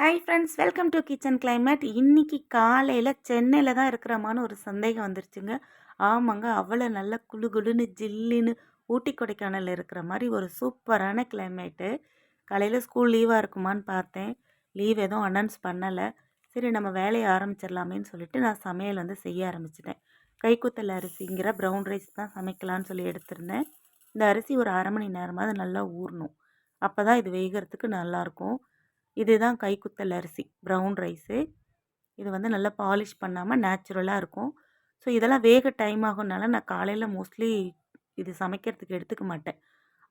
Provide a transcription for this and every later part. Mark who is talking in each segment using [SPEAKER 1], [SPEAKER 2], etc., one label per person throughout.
[SPEAKER 1] Hi friends welcome to kitchen climate இன்றைக்கி காலையில் சென்னையில் தான் இருக்கிறமான்னு ஒரு சந்தேகம் வந்துருச்சுங்க. ஆமாங்க அவ்வளோ நல்ல குளு குளுன்னு ஜில்லுன்னு ஊட்டி கொடைக்கானல் இருக்கிற மாதிரி ஒரு சூப்பரான கிளைமேட்டு காலையில் ஸ்கூல் லீவாக இருக்குமான்னு பார்த்தேன். லீவ் எதுவும் அனௌன்ஸ் பண்ணலை. சரி நம்ம வேலையை ஆரம்பிச்சிடலாமேன்னு சொல்லிட்டு நான் சமையல் வந்து செய்ய ஆரம்பிச்சிட்டேன். கைக்குத்தல் அரிசிங்கிற ப்ரௌன் ரைஸ் தான் சமைக்கலான்னு சொல்லி எடுத்திருந்தேன். இந்த அரிசி ஒரு அரை மணி நேரமாவது நல்லா ஊறணும். அப்போ தான் இது வேகிறதுக்கு நல்லாயிருக்கும் இதுதான் கைக்குத்தல் அரிசி ப்ரௌன் ரைஸு இது வந்து நல்லா பாலிஷ் பண்ணாமல் நேச்சுரலாக இருக்கும். ஸோ இதெல்லாம் வேக டைம் ஆகும்னால நான் காலையில் மோஸ்ட்லி இது சமைக்கிறதுக்கு எடுத்துக்க மாட்டேன்.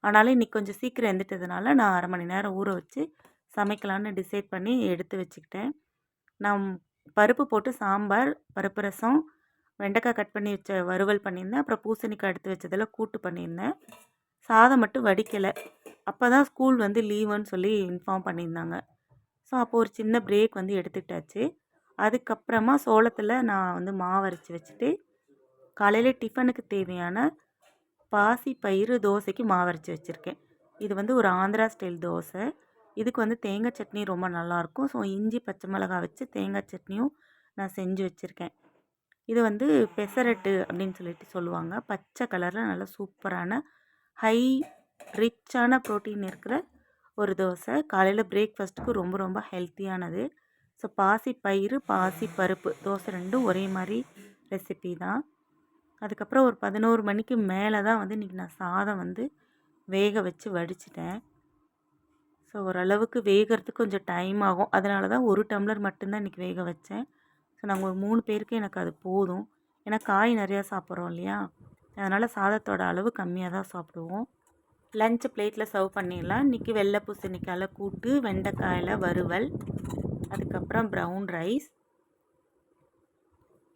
[SPEAKER 1] ஆனாலும் இன்றைக்கி கொஞ்சம் சீக்கிரம் எழுந்துட்டதுனால நான் அரை மணி நேரம் ஊற வச்சு சமைக்கலான்னு டிசைட் பண்ணி எடுத்து வச்சுக்கிட்டேன். நான் பருப்பு போட்டு சாம்பார் பருப்பு ரசம் வெண்டைக்காய் கட் பண்ணி வச்ச வறுவல் பண்ணியிருந்தேன். அப்புறம் பூசணிக்காய் எடுத்து வச்சதெல்லாம் கூட்டு பண்ணியிருந்தேன். சாதம் மட்டும் வடிக்கலை. அப்போ தான் ஸ்கூல் வந்து லீவுன்னு சொல்லி இன்ஃபார்ம் பண்ணியிருந்தாங்க. ஸோ அப்போது ஒரு சின்ன பிரேக் வந்து எடுத்துக்கிட்டாச்சு. அதுக்கப்புறமா சோளத்தில் நான் வந்து மாவரைச்சி வச்சுட்டு காலையில் டிஃபனுக்கு தேவையான பாசி பயிறு தோசைக்கு மாவரைச்சி வச்சுருக்கேன். இது வந்து ஒரு ஆந்திரா ஸ்டைல் தோசை. இதுக்கு வந்து தேங்காய் சட்னி ரொம்ப நல்லாயிருக்கும் ஸோ இஞ்சி பச்சை மிளகாய் வச்சு தேங்காய் சட்னியும் நான் செஞ்சு வச்சுருக்கேன். இது வந்து பெசரட்டு அப்படின்னு சொல்லிட்டு சொல்லுவாங்க. பச்சை கலரில் நல்லா சூப்பரான ஹை ரிச்சான ப்ரோட்டீன் இருக்கிற ஒரு தோசை. காலையில் பிரேக்ஃபாஸ்ட்டுக்கு ரொம்ப ரொம்ப ஹெல்த்தியானது ஸோ பாசி பயிறு பாசி பருப்பு. தோசை ரெண்டும் ஒரே மாதிரி ரெசிபி தான். அதுக்கப்புறம் ஒரு பதினோரு மணிக்கு மேலே தான் வந்து இன்றைக்கி நான் சாதம் வந்து வேக வச்சு வடிச்சிட்டேன். ஸோ ஓரளவுக்கு வேகிறதுக்கு கொஞ்சம் டைம் ஆகும். அதனால தான் ஒரு டம்ளர் மட்டும்தான் இன்றைக்கி வேக வச்சேன். ஸோ நாங்கள் ஒரு மூணு பேருக்கு எனக்கு அது போதும். ஏன்னா காய் நிறையா சாப்பிட்றோம் இல்லையா? அதனால் சாதத்தோட அளவு கம்மியாக தான் சாப்பிடுவோம். லஞ்ச் பிளேட்டில் சர்வ் பண்ணிடலாம். இன்றைக்கி வெள்ளை பூசணிக்காயில் கூட்டு வெண்டைக்காயில் வறுவல் அதுக்கப்புறம் ப்ரௌன் ரைஸ்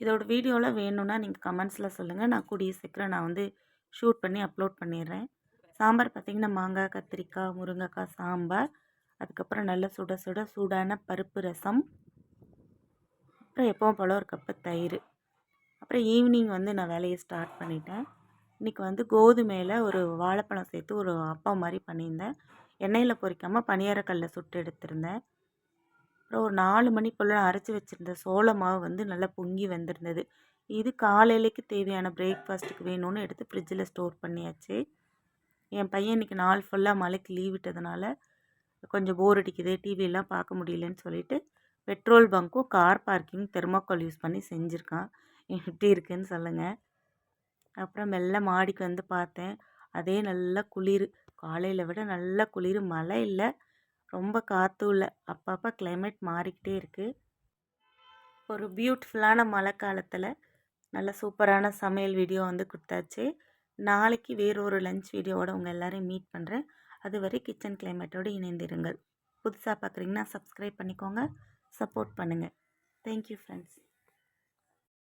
[SPEAKER 1] இதோட வீடியோவில் வேணும்னா நீங்கள் கமெண்ட்ஸில் சொல்லுங்கள் நான் கூடிய சீக்கிரம் நான் வந்து ஷூட் பண்ணி அப்லோட் பண்ணிடுறேன். சாம்பார் பார்த்திங்கன்னா மாங்காய் கத்திரிக்காய் முருங்கைக்காய் சாம்பார். அதுக்கப்புறம் நல்ல சுட சுட சூடான பருப்பு ரசம். அப்புறம் எப்பவும் போல் ஒரு கப்பு தயிர். அப்புறம் ஈவினிங் வந்து நான் வேலையை ஸ்டார்ட் பண்ணிட்டேன். இன்றைக்கி வந்து கோதுமையில் ஒரு வாழைப்பழம் சேர்த்து ஒரு அப்பா மாதிரி பண்ணியிருந்தேன். எண்ணெயில் பொரிக்காமல் பனியாரக்கல்லில் சுட்டு எடுத்திருந்தேன். அப்புறம் ஒரு நாலு மணிக்குள்ளே அரைச்சி வச்சுருந்த சோள மாவு வந்து நல்லா பொங்கி வந்திருந்தது. இது காலையிலைக்கு தேவையான பிரேக்ஃபாஸ்ட்டுக்கு வேணும்னு எடுத்து ஃப்ரிட்ஜில் ஸ்டோர் பண்ணியாச்சு. என் பையன் இன்றைக்கி நாள் ஃபுல்லாக மழைக்கு லீவ் விட்டதுனால கொஞ்சம் போர் அடிக்குது. டிவியெல்லாம் பார்க்க முடியலன்னு சொல்லிட்டு பெட்ரோல் பங்க்கும் கார் பார்க்கிங் தெர்மாக்கோல் யூஸ் பண்ணி செஞ்சுருக்கான். எப்படி இருக்குதுன்னு சொல்லுங்கள் அப்புறம் மெல்ல மாடிக்கு வந்து பார்த்தேன். அதே நல்ல குளிர். காலையில் விட நல்ல குளிர். மழை இல்லை. ரொம்ப காற்றும் இல்லை அப்பப்போ கிளைமேட் மாறிக்கிட்டே இருக்குது ஒரு பியூட்டிஃபுல்லான மழை காலத்தில் நல்ல சூப்பரான சமையல் வீடியோ வந்து கொடுத்தாச்சு. நாளைக்கு வேறொரு லஞ்ச் வீடியோவோட உங்கள் எல்லோரையும் மீட் பண்ணுறேன் அதுவரை கிச்சன் கிளைமேட்டோடு இணைந்திருங்கள். புதுசாக பார்க்குறீங்கன்னா சப்ஸ்கிரைப் பண்ணிக்கோங்க. சப்போர்ட் பண்ணுங்கள் தேங்க்யூ ஃப்ரெண்ட்ஸ்